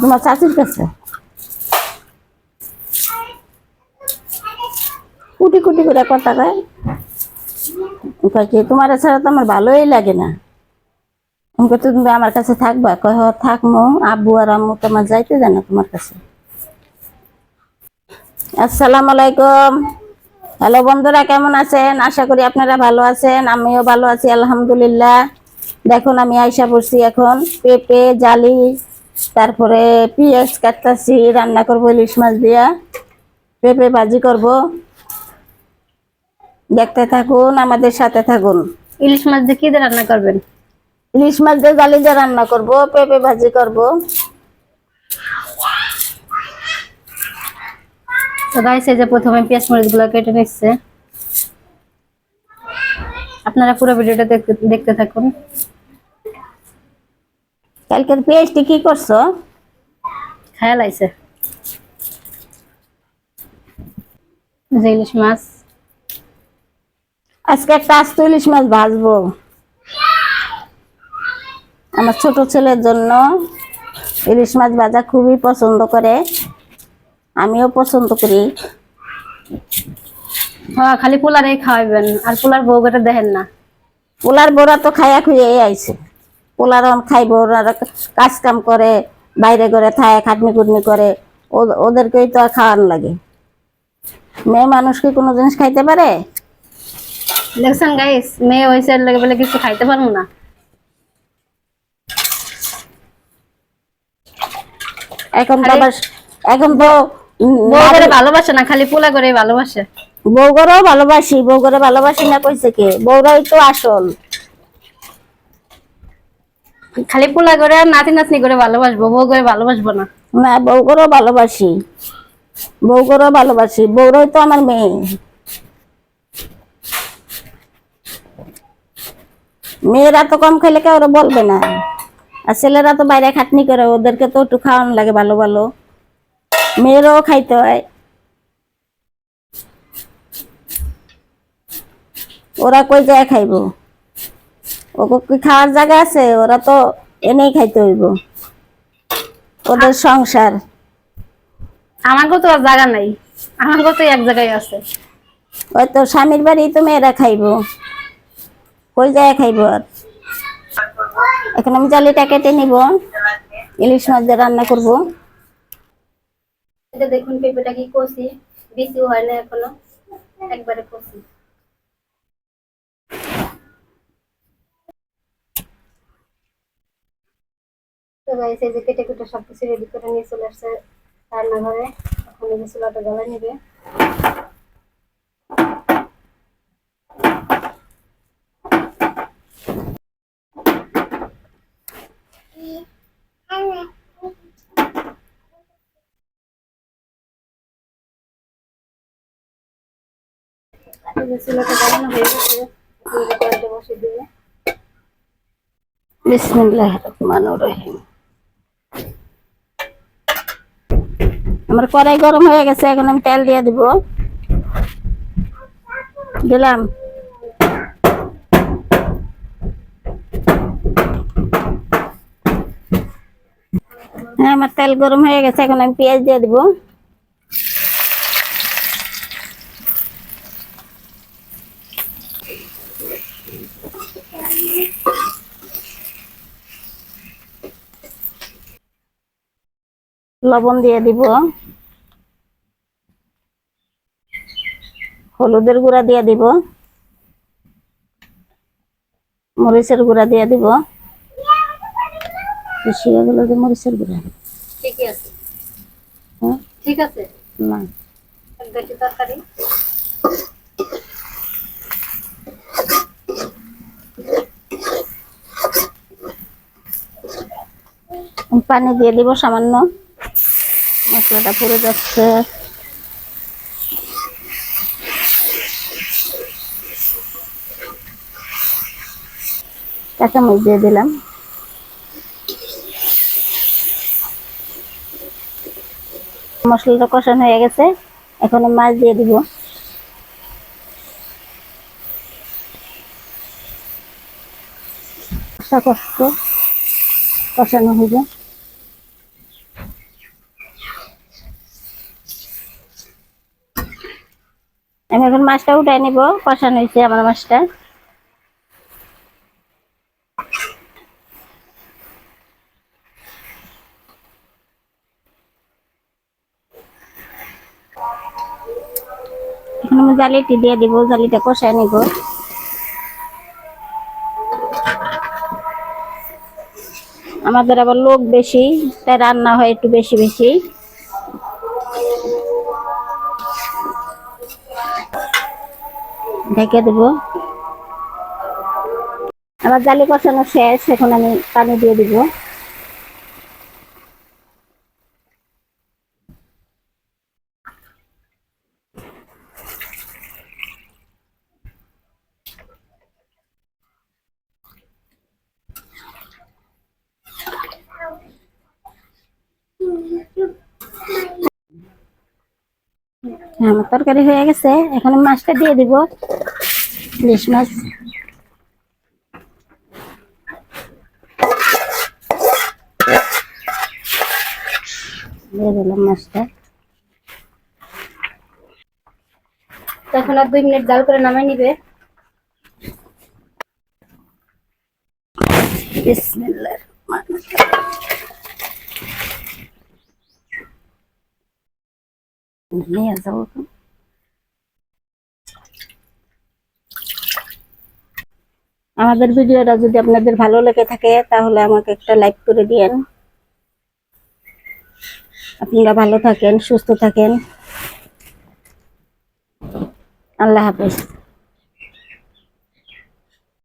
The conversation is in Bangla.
তোমার চাচির কাছে? কুটি কুটি করে কথা কয় তোমার ছাড়া তো আমার ভালোই লাগে না। আমাকে তো তুমি আমার কাছে থাকবা? কয় হ থাকমো আব্বু আর আম্মু তোমার যাইতে দেয় না তোমার কাছে। আসসালামু আলাইকুম। হ্যালো বন্ধুরা, কেমন আছেন? আশা করি আপনারা ভালো আছেন, আমিও ভালো আছি, আলহামদুলিল্লাহ। দেখুন, আমি আইসা পড়ছি এখন পেঁপে, জালি তারপরে পেঁয়াজ কাটতাছি রান্না করব ইলিশ মাছ দিয়া পেঁপে ভাজি করব। দেখতে থাকুন আমাদের সাথে থাকুন। ইলিশ মাছ দিয়ে কি দিয়ে রান্না করবেন? ইলিশ মাছ দিয়ে জালি দিয়ে রান্না করব পেঁপে ভাজি করব। তো গাইস এই যে প্রথমে পেঁয়াজ মরিচগুলো কেটে নিচ্ছে। আপনারা পুরো ভিডিওটা দেখতে থাকুন। কালকের পেঁয়াজটি কি করছ? খেয়াল আইছে। যে ইলিশ মাছ। আজকে একটা আস্ত ইলিশ মাছ ভাজবো। আমার ছোট ছেলের জন্য ইলিশ মাছ ভাজা খুবই পছন্দ করে। আমিও পছন্দ করি। হ্যাঁ খালি পোলারে খাওয়াবেন আর পোলার বউগাটা দেখেন না। পোলার বোরা তো খায়া খুঁয়ে আইছে। পোলার অন খাইব ওরা কাজ কাম করে বাইরে করে থায় খাটনি কুটনি করে ওদেরকেই তো খাওয়ান লাগে। মেয়ে মানুষ কি কোনো জিনিস খাইতে পারে? দেখছেন গাইস মেয়ে হয়েছে এর লাগে বলে কিছু খাইতে পারব না। এখন তো এখন তো বউ করে ভালোবাসে না খালি পোলা করে ভালোবাসে। বউ করেও ভালোবাসি বউ করে ভালোবাসি না কইছে কে? বউরাই তো আসল। খালি পোলা করে আর নাতি নাতনি করে ভালোবাসবো, বউ করে ভালোবাসবো না। না, বউ করেও ভালোবাসি। বউ করেও ভালোবাসি, বউরাই তো আমার মেয়ে। মেয়েরা তো কম খেলে কেউ ওরা বলবে না। আর ছেলেরা তো বাইরে খাটনি করে, ওদেরকে তো একটু খাওয়ানো লাগে ভালো ভালো। মেয়েরাও খাইতে হয়। ওরা কই যায় খাইবো? ওকে কি খাওয়ার জায়গা আছে? ওরা তো এনেই খাইতে হইব। ওদের সংসার। আমাকেও তো আর জায়গা নাই। আমাকেও তো এক জায়গায় আছে। হয়তো স্বামীর বাড়ি তো মেয়েরা খাইবো। কই যায় খাইবো আর? এখন আমি জালিটা কেটে নিব। ইলিশ মাছ দিয়ে রান্না করব। এটা দেখুন পেঁপেটা কি কষি? বেশি হয় না এখনও। একবারে কষি। তো গাইস এই যে কেটে কেটে সব কিছু রেডি করে নিয়ে চলে আসছে রান্নাঘরে। এখন এই যে চুলাটা জ্বালা নিবে। চুলাটা জ্বালানো হয়ে গেছে এখন এই যে কড়াইটা বসিয়ে দিবে। বিসমিল্লাহ রহমান রহিম। আমার কড়াই গরম হয়ে গেছে, এখন আমি তেল দিয়ে দিব। দিলাম। হ্যাঁ আমার তেল গরম হয়ে গেছে, এখন আমি পেঁয়াজ দিয়ে দিব। লবণ দিয়ে দিব। হলুদের গুঁড়া দিয়ে দিব। মরিচের গুঁড়া দিয়ে দিব। যে মরিচের গুঁড়া। ঠিকই আছে। হ্যাঁ? ঠিক আছে? না। তরকারি। পানি দিয়ে দিব সামান্য। মশলাটা পুড়ে যাচ্ছে। এক চামচ দিয়ে দিলাম। মশলাটা কষানো হয়ে গেছে। এখন মাছ দিয়ে দিব। কষ্ট কষানো হয়ে আমি এখন মাছটা উঠাই নিব। কষানো হয়েছে আমার মাছটা। জালিটি দিয়ে দিব, জালিটা কষায় নিব। আমাদের আবার লোক বেশি, তাই রান্না হয় একটু বেশি বেশি। ঢেকে দেব। আমার জালি কষানো শেষ, এখন আমি পানি দিয়ে দিব। আমার তরকারি হয়ে গেছে, এখন মাছটা দিয়ে দিব। ইলিশ মাছ। মাছটা। এখন আর দুই মিনিট জাল করে নামাই নিবে। বিসমিল্লাহ নিয়ে যাব। আমাদের ভিডিওটা যদি আপনাদের ভালো লেগে থাকে, তাহলে আমাকে একটা লাইক করে দিয়েন। আপনারা ভালো থাকেন, সুস্থ থাকেন। আল্লাহ হাফেজ।